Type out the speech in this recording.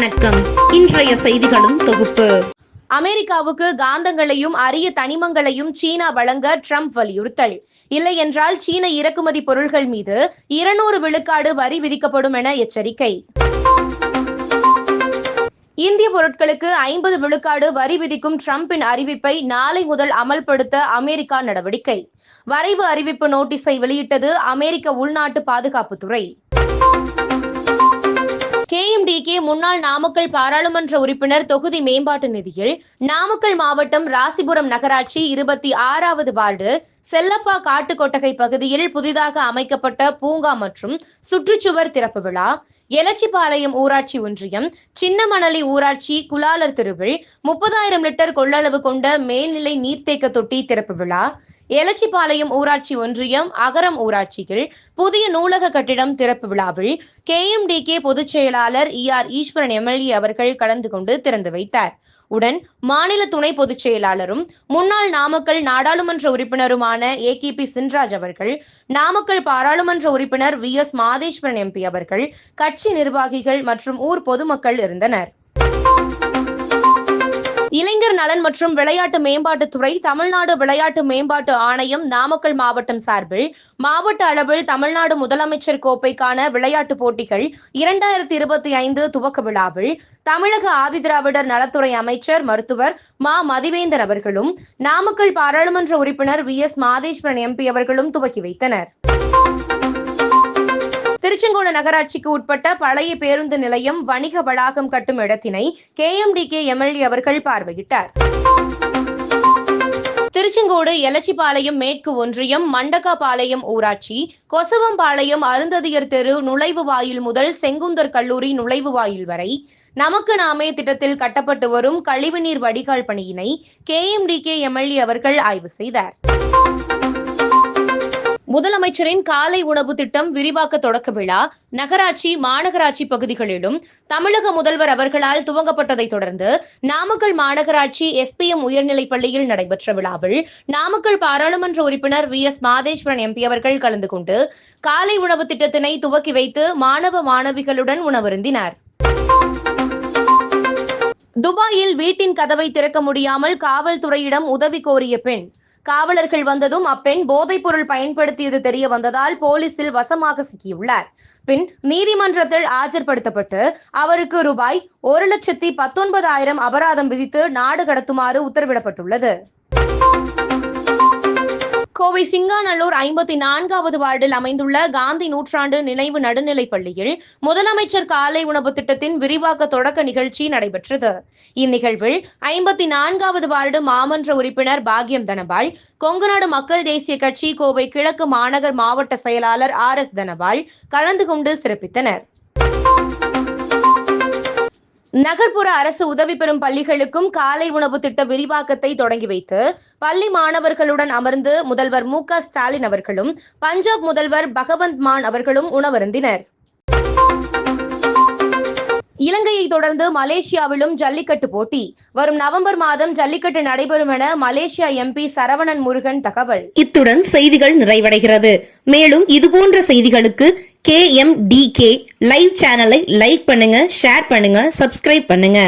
வணக்கம். இன்றைய செய்திகளும் தொகுப்பு. அமெரிக்காவுக்கு காந்தங்களையும் அரிய தனிமங்களையும் சீனா வழங்க ட்ரம்ப் வலியுறுத்தல். இல்லை என்றால் சீன இறக்குமதி பொருள்கள் மீது இருநூறு விழுக்காடு வரி விதிக்கப்படும் என எச்சரிக்கை. இந்திய பொருட்களுக்கு ஐம்பது விழுக்காடு வரி விதிக்கும் ட்ரம்பின் அறிவிப்பை நாளை முதல் அமல்படுத்த அமெரிக்கா நடவடிக்கை. வரைவு அறிவிப்பு நோட்டீஸை வெளியிட்டது அமெரிக்க உள்நாட்டு பாதுகாப்புத்துறை. கேஎம்டிகே முன்னாள் நாமக்கல் பாராளுமன்ற உறுப்பினர் தொகுதி மேம்பாட்டு நிதியில் நாமக்கல் மாவட்டம் ராசிபுரம் நகராட்சி இருபத்தி ஆறாவது வார்டு செல்லப்பா காட்டுக்கொட்டகை பகுதியில் புதிதாக அமைக்கப்பட்ட பூங்கா மற்றும் சுற்றுச்சுவர் திறப்பு விழா எலச்சிபாளையம் ஊராட்சி ஒன்றியம் சின்னமணலி ஊராட்சி குலாலர் திருவில் முப்பதாயிரம் லிட்டர் கொள்ளளவு கொண்ட மேல்நிலை நீர்த்தேக்க தொட்டி திறப்பு விழா எலச்சிபாளையம் ஊராட்சி ஒன்றியம் அகரம் ஊராட்சியில் புதிய நூலக கட்டிடம் திறப்பு விழாவில் கேஎம்டிகே பொதுச் செயலாளர் இ ஆர் ஈஸ்வரன் எம்எல்ஏ அவர்கள் கலந்து கொண்டு திறந்து வைத்தார். உடன் மாநில துணை பொதுச் செயலாளரும் முன்னாள் நாமக்கல் நாடாளுமன்ற உறுப்பினருமான ஏ கே பி சின்ராஜ் அவர்கள் நாமக்கல் பாராளுமன்ற உறுப்பினர் வி எஸ் மாதேஸ்வரன் எம்பி அவர்கள் கட்சி நிர்வாகிகள் மற்றும் ஊர் பொதுமக்கள் இருந்தனர். இளைஞர் நலன் மற்றும் விளையாட்டு மேம்பாட்டுத்துறை தமிழ்நாடு விளையாட்டு மேம்பாட்டு ஆணையம் நாமக்கல் மாவட்டம் சார்பில் மாவட்ட அளவில் தமிழ்நாடு முதலமைச்சர் கோப்பைக்கான விளையாட்டுப் போட்டிகள் இரண்டாயிரத்தி இருபத்தி ஐந்து துவக்க விழாவில் தமிழக ஆதிதிராவிடர் நலத்துறை அமைச்சர் மருத்துவர் மா. மதிவேந்தர் அவர்களும் நாமக்கல் பாராளுமன்ற உறுப்பினர் வி. எஸ். மாதேஸ்வரன் எம்பி அவர்களும் துவக்கி வைத்தனர். திருச்செங்கோடு நகராட்சிக்கு உட்பட்ட பழைய பேருந்து நிலையம் வணிக வளாகம் கட்டும் இடத்தினை கேஎம்டிகே எம்எல்ஏ அவர்கள் பார்வையிட்டார். திருச்செங்கோடு எலச்சிபாளையம் மேற்கு ஒன்றியம் மண்டகாபாளையம் ஊராட்சி கொசவம்பாளையம் அருந்ததியர் தெரு நுழைவு வாயில் முதல் செங்குந்தர் கல்லூரி நுழைவு வாயில் வரை நமக்கு நாமே திட்டத்தில் கட்டப்பட்டு வரும் கழிவுநீர் வடிகால் பணியினை கேஎம்டிகே எம்எல்ஏ அவர்கள் ஆய்வு செய்தார். முதலமைச்சரின் காலை உணவு திட்டம் விரிவாக்க தொடக்க விழா நகராட்சி மாநகராட்சி பகுதிகளிலும் தமிழக முதல்வர் அவர்களால் துவங்கப்பட்டதை தொடர்ந்து நாமக்கல் மாநகராட்சி எஸ்பிஎம் உயர்நிலைப் பள்ளியில் நடைபெற்ற விழாவில் நாமக்கல் பாராளுமன்ற உறுப்பினர் வி. எஸ். மாதேஸ்வரன் எம்பி அவர்கள் கலந்து கொண்டு காலை உணவு திட்டத்தினை துவக்கி வைத்து மாணவ மாணவிகளுடன் உணவருந்தினார். துபாயில் வீட்டின் கதவை திறக்க முடியாமல் காவல்துறையிடம் உதவி கோரிய பெண் காவலர்கள் வந்ததும் அப்பெண் போதைப்பொருள் பயன்படுத்தியது தெரிய வந்ததால் போலீசில் வசமாக சிக்கியுள்ளார். பின் நீதிமன்றத்தில் ஆஜர்படுத்தப்பட்டு அவருக்கு ரூபாய் ஒரு லட்சத்தி பத்தொன்பதாயிரம் அபராதம் விதித்து நாடு கடத்துமாறு உத்தரவிடப்பட்டுள்ளது. கோவை சிங்காநல்லூர் ஐம்பத்தி நான்காவது வார்டில் அமைந்துள்ள காந்தி நூற்றாண்டு நினைவு நடுநிலைப் பள்ளியில் முதலமைச்சர் காலை உணவு திட்டத்தின் விரிவாக்க தொடக்க நிகழ்ச்சி நடைபெற்றது. இந்நிகழ்வில் ஐம்பத்தி நான்காவது வார்டு மாமன்ற உறுப்பினர் பாக்யம் தனபால் கொங்குநாடு மக்கள் தேசிய கட்சி கோவை கிழக்கு மாநகர் மாவட்ட செயலாளர் ஆர் எஸ் தனபால் கலந்து கொண்டு சிறப்பித்தனர். நகர்ப்புற அரசு உதவி பெறும் பள்ளிகளுக்கும் காலை உணவு திட்ட விரிவாக்கத்தை தொடங்கி வைத்து பள்ளி மாணவர்களுடன் அமர்ந்து முதல்வர் மு க ஸ்டாலின் அவர்களும் பஞ்சாப் முதல்வர் பகவந்த் மான் அவர்களும் உணவருந்தினர். இலங்கையை தொடர்ந்து மலேசியாவிலும் ஜல்லிக்கட்டு போட்டி. வரும் நவம்பர் மாதம் ஜல்லிக்கட்டு நடைபெறும் என மலேசியா எம்பி சரவணன் முருகன் தகவல். இத்துடன் செய்திகள் நிறைவடைகிறது. மேலும் இதுபோன்ற செய்திகளுக்கு K M D K live சேனலை லைக் பண்ணுங்க ஷேர் பண்ணுங்க சப்ஸ்கிரைப் பண்ணுங்க.